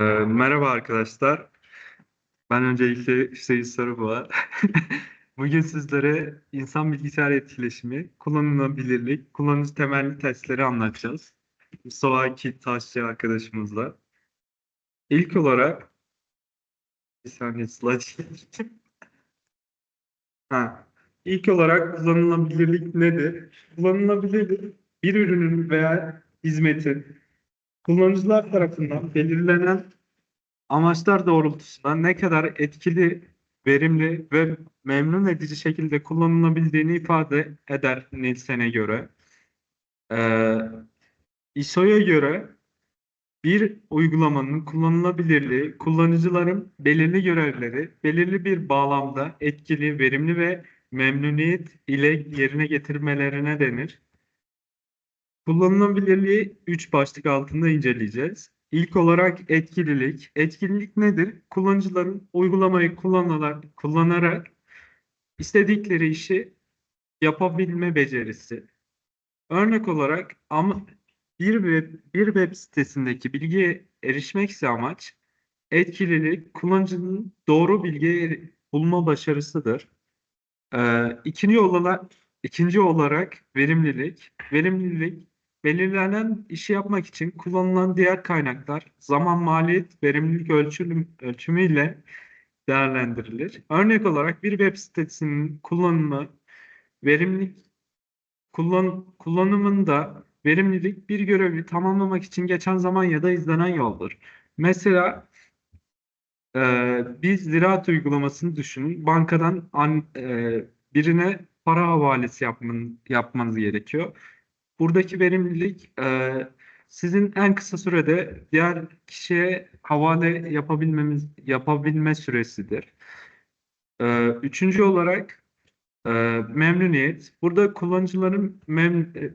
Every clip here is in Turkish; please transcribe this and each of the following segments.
Ee, merhaba arkadaşlar. Ben öncelikle Hüseyin Sarıboğa. Bugün sizlere insan bilgisayar etkileşimi, kullanılabilirlik, kullanıcı temelli testleri anlatacağız. Mustafa Akil Taşçı arkadaşımızla. İlk olarak bir saniye slide. ha. İlk olarak kullanılabilirlik nedir? Kullanılabilirlik bir ürünün veya hizmetin kullanıcılar tarafından belirlenen amaçlar doğrultusunda ne kadar etkili, verimli ve memnun edici şekilde kullanılabildiğini ifade eder Nielsen'e göre. Ee, ISO'ya göre bir uygulamanın kullanılabilirliği, kullanıcıların belirli görevleri belirli bir bağlamda etkili, verimli ve memnuniyet ile yerine getirmelerine denir. Kullanılabilirliği 3 başlık altında inceleyeceğiz. İlk olarak etkililik. Etkililik nedir? Kullanıcıların uygulamayı kullanarak, kullanarak istedikleri işi yapabilme becerisi. Örnek olarak ama bir web, bir web sitesindeki bilgiye erişmek ise amaç etkililik kullanıcının doğru bilgiye bulma başarısıdır. Ee, ikinci olarak ikinci olarak verimlilik. Verimlilik belirlenen işi yapmak için kullanılan diğer kaynaklar zaman maliyet verimlilik ölçülüm, ölçümüyle değerlendirilir. Örnek olarak bir web sitesinin kullanımı verimlilik kullan, kullanımında verimlilik bir görevi tamamlamak için geçen zaman ya da izlenen yoldur. Mesela e, bir ziraat uygulamasını düşünün. Bankadan an, e, birine para havalesi yapman, yapmanız gerekiyor. Buradaki verimlilik e, sizin en kısa sürede diğer kişiye havale yapabilmemiz yapabilme süresidir. E, üçüncü olarak e, memnuniyet. Burada kullanıcıların mem e,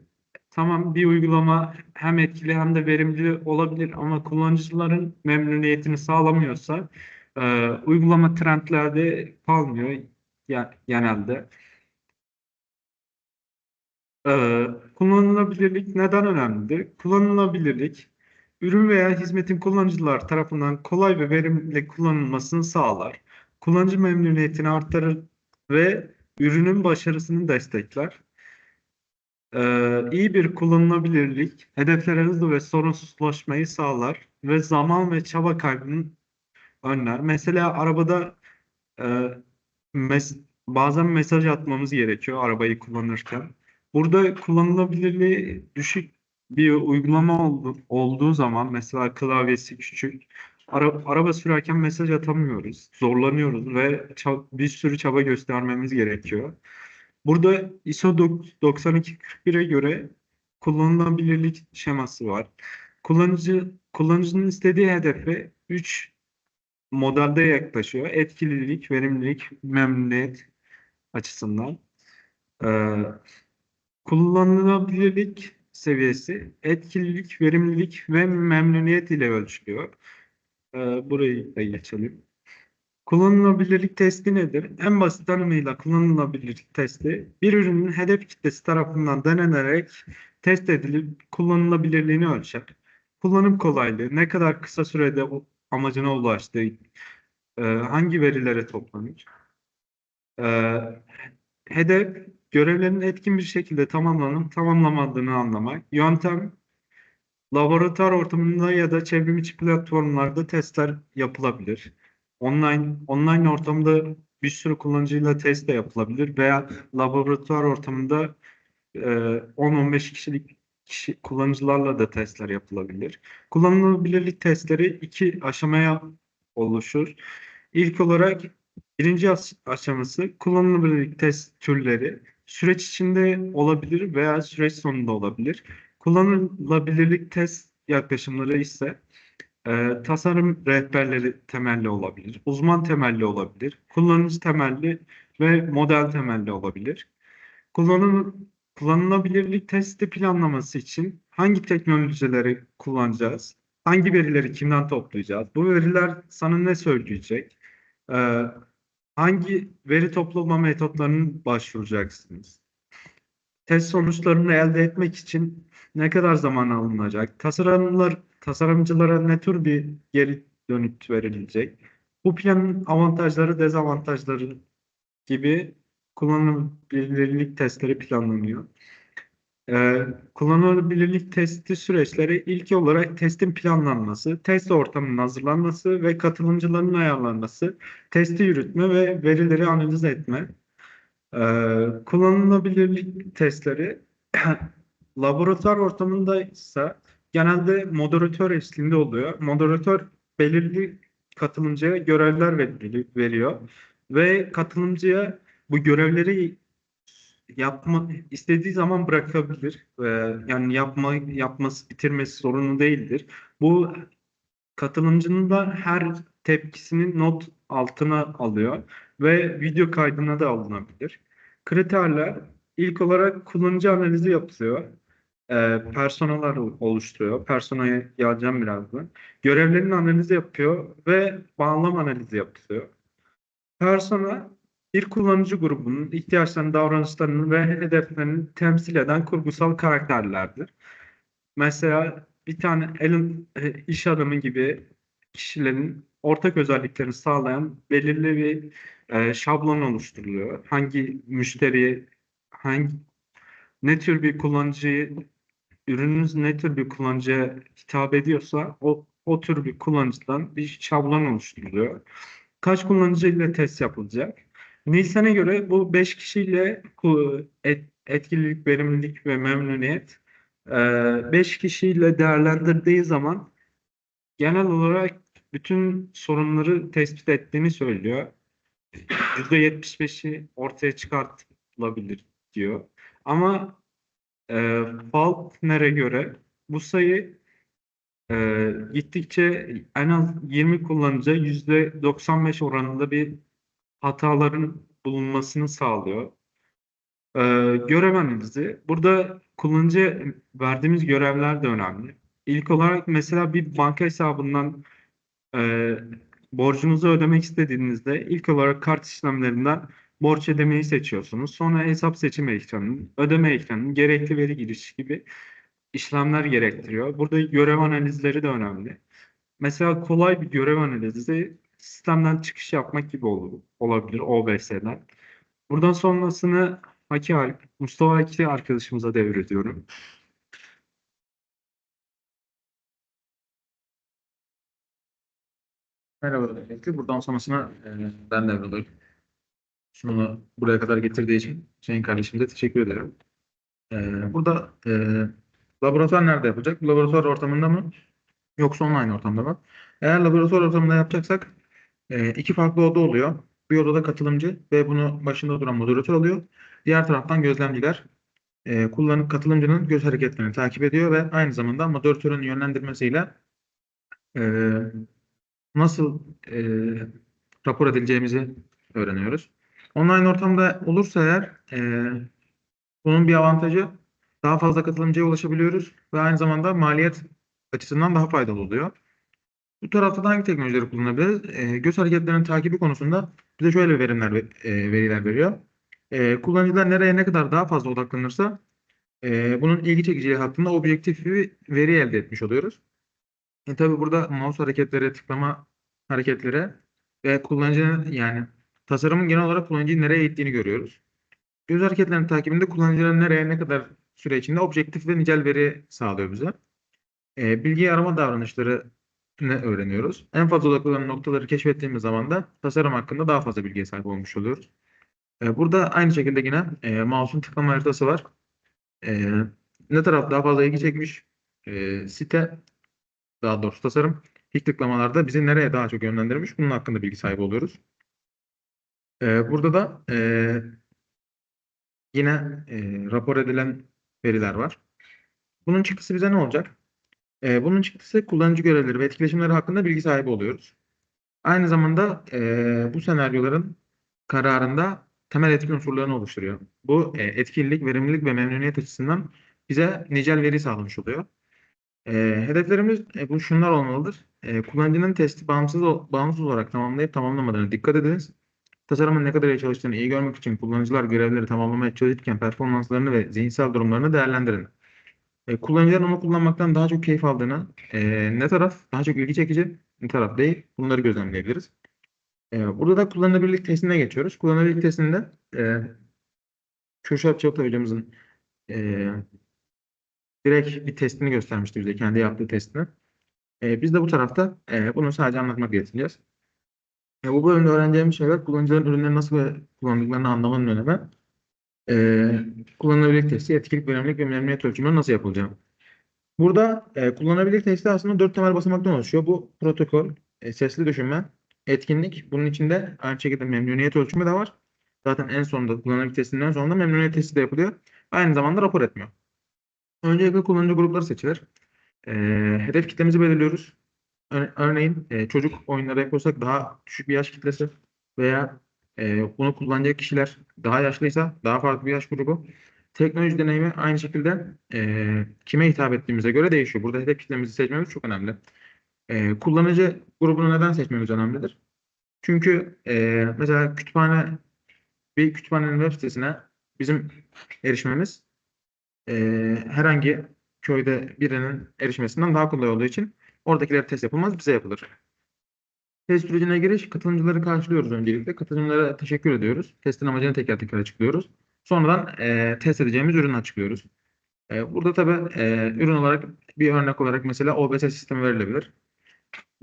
tamam bir uygulama hem etkili hem de verimli olabilir ama kullanıcıların memnuniyetini sağlamıyorsa e, uygulama trendlerde kalmıyor ya, genelde. Ee, kullanılabilirlik neden önemlidir? Kullanılabilirlik, ürün veya hizmetin kullanıcılar tarafından kolay ve verimli kullanılmasını sağlar. Kullanıcı memnuniyetini artırır ve ürünün başarısını destekler. Ee, iyi bir kullanılabilirlik, hedeflere hızlı ve sorunsuzlaşmayı sağlar ve zaman ve çaba kaybını önler. Mesela arabada e, mes bazen mesaj atmamız gerekiyor arabayı kullanırken. Burada kullanılabilirliği düşük bir uygulama oldu, olduğu zaman mesela klavyesi küçük ara, araba sürerken mesaj atamıyoruz. Zorlanıyoruz ve bir sürü çaba göstermemiz gerekiyor. Burada ISO 9241'e göre kullanılabilirlik şeması var. Kullanıcı kullanıcının istediği hedefe 3 modelde yaklaşıyor. Etkililik, verimlilik, memnuniyet açısından. Ee, Kullanılabilirlik seviyesi etkililik, verimlilik ve memnuniyet ile ölçülüyor. Ee, burayı da geçelim. Kullanılabilirlik testi nedir? En basit tanımıyla kullanılabilirlik testi bir ürünün hedef kitlesi tarafından denenerek test edilip kullanılabilirliğini ölçer. Kullanım kolaylığı, ne kadar kısa sürede amacına ulaştığı, e, hangi verilere toplanır? Ee, hedef görevlerin etkin bir şekilde tamamlanıp tamamlamadığını anlamak. Yöntem laboratuvar ortamında ya da çevrimiçi platformlarda testler yapılabilir. Online online ortamda bir sürü kullanıcıyla test de yapılabilir veya laboratuvar ortamında e, 10-15 kişilik kişi, kullanıcılarla da testler yapılabilir. Kullanılabilirlik testleri iki aşamaya oluşur. İlk olarak birinci as- aşaması kullanılabilirlik test türleri süreç içinde olabilir veya süreç sonunda olabilir. Kullanılabilirlik test yaklaşımları ise e, tasarım rehberleri temelli olabilir, uzman temelli olabilir, kullanıcı temelli ve model temelli olabilir. Kullanım, kullanılabilirlik testi planlaması için hangi teknolojileri kullanacağız? Hangi verileri kimden toplayacağız? Bu veriler sana ne söyleyecek? Ee, hangi veri toplama metotlarını başvuracaksınız? Test sonuçlarını elde etmek için ne kadar zaman alınacak? Tasarımlar, tasarımcılara ne tür bir geri dönüt verilecek. Bu planın avantajları, dezavantajları gibi kullanılabilirlik testleri planlanıyor. Ee, kullanılabilirlik testi süreçleri ilk olarak testin planlanması, test ortamının hazırlanması ve katılımcıların ayarlanması, testi yürütme ve verileri analiz etme. Ee, kullanılabilirlik testleri laboratuvar ortamında ise genelde moderatör eşliğinde oluyor. Moderatör belirli katılımcıya görevler ver- veriyor ve katılımcıya bu görevleri yapma istediği zaman bırakabilir. Ee, yani yapma yapması bitirmesi sorunu değildir. Bu katılımcının da her tepkisini not altına alıyor ve video kaydına da alınabilir. Kriterler ilk olarak kullanıcı analizi yapılıyor. Ee, personalar oluşturuyor. Personaya geleceğim birazdan. Görevlerin analizi yapıyor ve bağlam analizi yapılıyor. Persona bir kullanıcı grubunun ihtiyaçlarını, davranışlarını ve hedeflerini temsil eden kurgusal karakterlerdir. Mesela bir tane Alan e, iş adamı gibi kişilerin ortak özelliklerini sağlayan belirli bir e, şablon oluşturuluyor. Hangi müşteriye, hangi ne tür bir kullanıcıyı, ürününüz ne tür bir kullanıcıya hitap ediyorsa o, o tür bir kullanıcıdan bir şablon oluşturuluyor. Kaç kullanıcı ile test yapılacak? Nielsen'e göre bu 5 kişiyle etkililik, verimlilik ve memnuniyet 5 kişiyle değerlendirdiği zaman genel olarak bütün sorunları tespit ettiğini söylüyor. %75'i ortaya çıkartılabilir diyor. Ama e, Faulkner'e göre bu sayı e, gittikçe en az 20 kullanıcı %95 oranında bir hataların bulunmasını sağlıyor. Ee, görev. Burada kullanıcı verdiğimiz görevler de önemli. İlk olarak mesela bir banka hesabından e, borcunuzu ödemek istediğinizde ilk olarak kart işlemlerinden borç ödemeyi seçiyorsunuz. Sonra hesap seçim ekranı, ödeme ekranı, gerekli veri giriş gibi işlemler gerektiriyor. Burada görev analizleri de önemli. Mesela kolay bir görev analizi sistemden çıkış yapmak gibi olur, olabilir OBS'den. Buradan sonrasını Haki, Mustafa Haki arkadaşımıza devrediyorum. Merhaba öncelikle. Buradan sonrasına e, ben devralıyorum. Şunu buraya kadar getirdiği için Hüseyin kardeşimize teşekkür ederim. E, burada e, laboratuvar nerede yapacak? Laboratuvar ortamında mı? Yoksa online ortamda mı? Eğer laboratuvar ortamında yapacaksak e, iki farklı oda oluyor. Bir odada katılımcı ve bunu başında duran moderatör oluyor. Diğer taraftan gözlemciler e, kullanıp katılımcının göz hareketlerini takip ediyor ve aynı zamanda moderatörün yönlendirmesiyle e, nasıl e, rapor edileceğimizi öğreniyoruz. Online ortamda olursa eğer e, bunun bir avantajı daha fazla katılımcıya ulaşabiliyoruz ve aynı zamanda maliyet açısından daha faydalı oluyor. Bu tarafta da hangi teknolojileri kullanabiliriz? E, göz hareketlerinin takibi konusunda bize şöyle verimler ve- e, veriler veriyor. E, kullanıcılar nereye ne kadar daha fazla odaklanırsa e, bunun ilgi çekiciliği hakkında objektif bir veri elde etmiş oluyoruz. E, tabii burada mouse hareketleri, tıklama hareketleri ve kullanıcının yani tasarımın genel olarak kullanıcıyı nereye ittiğini görüyoruz. Göz hareketlerinin takibinde kullanıcıların nereye ne kadar süre içinde objektif ve nicel veri sağlıyor bize. E, bilgi arama davranışları ne öğreniyoruz. En fazla odaklanan noktaları keşfettiğimiz zaman da tasarım hakkında daha fazla bilgiye sahip olmuş oluyoruz. E, burada aynı şekilde yine e, mouse'un tıklama haritası var. E, ne taraf daha fazla ilgi çekmiş? E, site daha doğrusu tasarım ilk tıklamalarda bizi nereye daha çok yönlendirmiş bunun hakkında bilgi sahibi oluyoruz. Ee, burada da e, yine e, rapor edilen veriler var. Bunun çıktısı bize ne olacak? E, bunun çıktısı kullanıcı görevleri ve etkileşimleri hakkında bilgi sahibi oluyoruz. Aynı zamanda e, bu senaryoların kararında temel etki unsurlarını oluşturuyor. Bu e, etkinlik, verimlilik ve memnuniyet açısından bize nicel veri sağlamış oluyor. E, hedeflerimiz e, bu şunlar olmalıdır. E, kullanıcının testi bağımsız bağımsız olarak tamamlayıp tamamlamadığına dikkat ediniz. Tasarımın ne kadar iyi çalıştığını iyi görmek için kullanıcılar görevleri tamamlamaya çalışırken performanslarını ve zihinsel durumlarını değerlendirin. E, kullanıcıların onu kullanmaktan daha çok keyif aldığını, e, ne taraf daha çok ilgi çekici, ne taraf değil bunları gözlemleyebiliriz. E, burada da kullanılabilirlik testine geçiyoruz. Kullanılabilirlik testinde e, Kürşat Çaplı hocamızın e, direkt bir testini göstermişti bize, kendi yaptığı testini. E, biz de bu tarafta e, bunu sadece anlatmak yetineceğiz. E, bu bölümde öğreneceğimiz şeyler kullanıcıların ürünleri nasıl kullandıklarını anlamanın önemi. E, kullanılabilirlik testi, etkilik, verimlilik ve memnuniyet ölçümleri nasıl yapılacak? Burada e, kullanılabilirlik testi aslında dört temel basamaktan oluşuyor. Bu protokol, e, sesli düşünme, etkinlik. Bunun içinde aynı şekilde memnuniyet ölçümü de var. Zaten en sonunda kullanılabilirlik testinden sonra da memnuniyet testi de yapılıyor. Aynı zamanda rapor etmiyor. Öncelikle kullanıcı grupları seçilir. E, hedef kitlemizi belirliyoruz. Ör- Örneğin e, çocuk oyunları yapıyorsak daha düşük bir yaş kitlesi veya e, bunu kullanacak kişiler daha yaşlıysa daha farklı bir yaş grubu. Teknoloji deneyimi aynı şekilde e, kime hitap ettiğimize göre değişiyor. Burada hedef kitlemizi seçmemiz çok önemli. E, kullanıcı grubunu neden seçmemiz önemlidir? Çünkü e, mesela kütüphane bir kütüphanenin web sitesine bizim erişmemiz e, herhangi köyde birinin erişmesinden daha kolay olduğu için oradakiler test yapılmaz, bize yapılır. Test sürecine giriş, katılımcıları karşılıyoruz öncelikle. Katılımcılara teşekkür ediyoruz. Testin amacını teker teker açıklıyoruz. Sonradan e, test edeceğimiz ürünü açıklıyoruz. E, burada tabii e, ürün olarak bir örnek olarak mesela OBS sistemi verilebilir.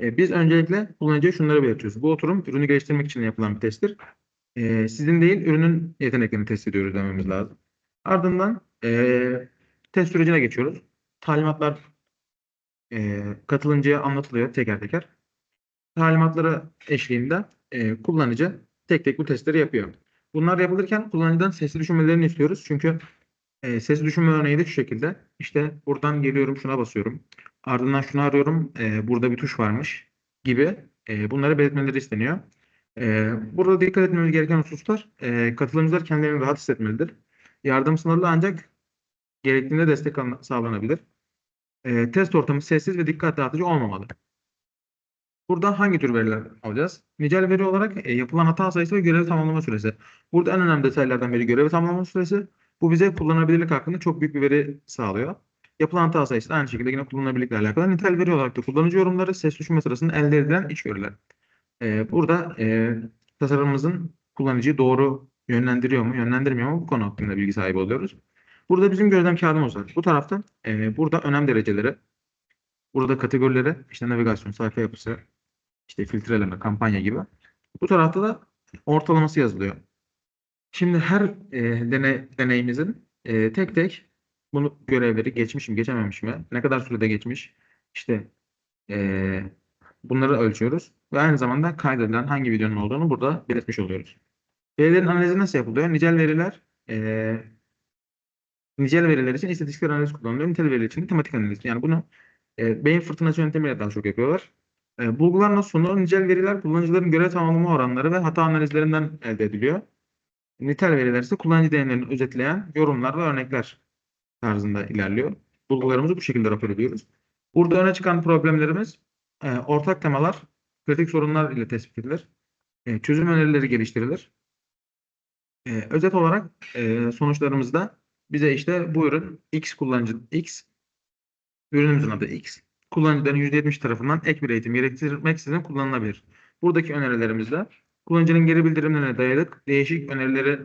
E, biz öncelikle kullanıcıya şunları belirtiyoruz. Bu oturum ürünü geliştirmek için yapılan bir testtir. E, sizin değil ürünün yeteneklerini test ediyoruz dememiz lazım. Ardından e, test sürecine geçiyoruz. Talimatlar e, katılımcıya anlatılıyor teker teker. Talimatlara eşliğinde e, kullanıcı tek tek bu testleri yapıyor. Bunlar yapılırken kullanıcıdan sesli düşünmelerini istiyoruz. Çünkü e, sesli düşünme örneği de şu şekilde. İşte buradan geliyorum şuna basıyorum. Ardından şunu arıyorum. e, burada bir tuş varmış gibi e, bunları belirtmeleri isteniyor. E, burada dikkat etmemiz gereken hususlar e, katılımcılar kendilerini rahat hissetmelidir. Yardım sınırlı ancak gerektiğinde destek sağlanabilir. E, test ortamı sessiz ve dikkat dağıtıcı olmamalı. Burada hangi tür veriler alacağız? Nicel veri olarak e, yapılan hata sayısı ve görev tamamlama süresi. Burada en önemli detaylardan biri görev tamamlama süresi. Bu bize kullanılabilirlik hakkında çok büyük bir veri sağlıyor. Yapılan hata sayısı aynı şekilde yine kullanılabilirlikle alakalı. Nitel veri olarak da kullanıcı yorumları, ses düşürme sırasında elde edilen iç veriler. E, burada e, tasarımımızın kullanıcıyı doğru yönlendiriyor mu, yönlendirmiyor mu bu konu hakkında bilgi sahibi oluyoruz. Burada bizim gözlem kağıdımız var. Bu tarafta e, burada önem dereceleri, burada kategorileri, işte navigasyon, sayfa yapısı, işte filtreleme, kampanya gibi. Bu tarafta da ortalaması yazılıyor. Şimdi her e, dene, deneyimizin e, tek tek bunu görevleri geçmiş mi, geçememiş mi, ne kadar sürede geçmiş, işte e, bunları ölçüyoruz ve aynı zamanda kaydedilen hangi videonun olduğunu burada belirtmiş oluyoruz. Verilerin analizi nasıl yapılıyor? Nicel veriler e, nicel veriler için istatistiksel analiz kullanılıyor. Nitel veriler için tematik analiz. Yani bunu e, beyin fırtınası yöntemiyle daha çok yapıyorlar. E, bulgular nasıl sunulur? Nicel veriler kullanıcıların görev tamamlama oranları ve hata analizlerinden elde ediliyor. Nitel veriler ise kullanıcı deneyimlerini özetleyen yorumlar ve örnekler tarzında ilerliyor. Bulgularımızı bu şekilde rapor ediyoruz. Burada öne çıkan problemlerimiz e, ortak temalar, kritik sorunlar ile tespit edilir. E, çözüm önerileri geliştirilir. E, özet olarak e, sonuçlarımızda bize işte bu ürün X kullanıcı X, ürünümüzün adı X, kullanıcıların %70 tarafından ek bir eğitim gerektirmeksizin kullanılabilir. Buradaki önerilerimizde kullanıcının geri bildirimlerine dayalı değişik önerileri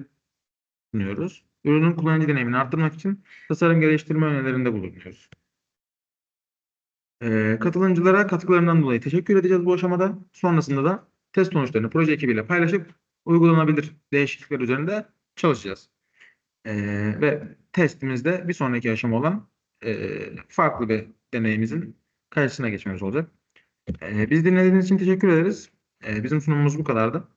sunuyoruz. Ürünün kullanıcı deneyimini arttırmak için tasarım geliştirme önerilerinde bulunuyoruz. Ee, katılımcılara katkılarından dolayı teşekkür edeceğiz bu aşamada. Sonrasında da test sonuçlarını proje ekibiyle paylaşıp uygulanabilir değişiklikler üzerinde çalışacağız. Ee, ve testimizde bir sonraki aşama olan e, farklı bir deneyimizin karşısına geçmemiz olacak. Ee, biz dinlediğiniz için teşekkür ederiz. Ee, bizim sunumumuz bu kadardı.